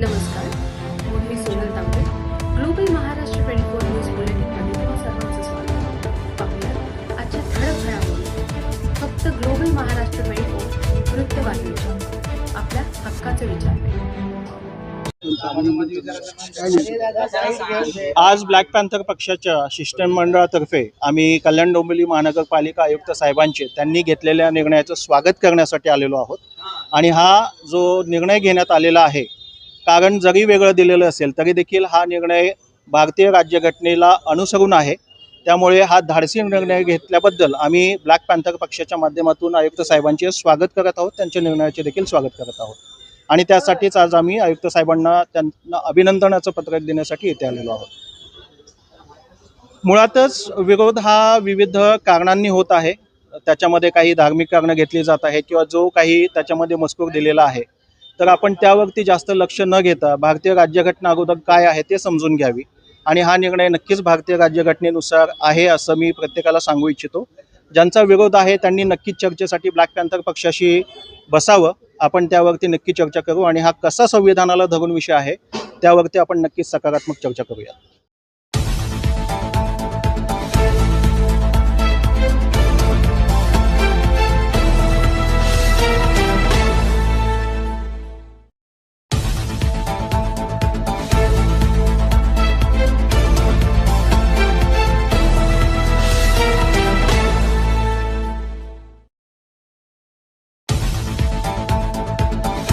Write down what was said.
नमस्कार मी Sonal Tambe Global Maharashtra twenty four news बुलेटिनमध्ये तुम्हा सर्वांचं स्वागत पाहूया आजच्या ठळक घडामोडी. फक्त ग्लोबल महाराष्ट्र ट्वेंटी फोर वृत्तवाहिनीच्या आपल्या हक्काचे विचार आज ब्लॅक पॅन्थर पक्षाच्या शिष्टमंडळातर्फे आम्ही कल्याण डोंबिवली महानगरपालिका आयुक्त साहेबांचे त्यांनी घेतलेल्या निर्णयाचं स्वागत करण्यासाठी आलेलो आहोत. आणि हा जो निर्णय घेण्यात आलेला आहे कारण जरी वेगळं दिलेलं असेल तरी देखील हा निर्णय भारतीय राज्यघटनेला अनुसरून आहे. त्यामुळे हा धाडसी निर्णय घेतल्याबद्दल आम्ही ब्लॅक पॅन्थर पक्षाच्या माध्यमातून आयुक्त साहेबांचे स्वागत करत आहोत. त्यांच्या निर्णयाचे देखील स्वागत करत आहोत. आणि त्यासाठीच आज आम्ही आयुक्त साहेबांना त्यांना अभिनंदनाचं पत्रक देण्यासाठी इथे आलेलो आहोत. मुळातच विरोध हा विविध कारणांनी होत आहे. त्याच्यामध्ये काही धार्मिक कारणं घेतली जात आहे किंवा जो काही त्याच्यामध्ये मजकूर दिलेला आहे. तर आपण त्यावरती जास्त लक्ष न घेता भारतीय राज्यघटना अगोदर काय आहे ते समजून घ्यावी. आणि हा निर्णय नक्कीच भारतीय राज्यघटनेनुसार आहे असं मी प्रत्येकाला सांगू इच्छितो. ज्यांचा विरोध आहे त्यांनी नक्कीच चर्चेसाठी ब्लॅक पॅन्थर पक्षाशी बसावं. आपण त्यावरती नक्की चर्चा करू आणि हा कसा संविधानाला धरून विषय आहे त्यावरती आपण नक्कीच सकारात्मक चर्चा करूया.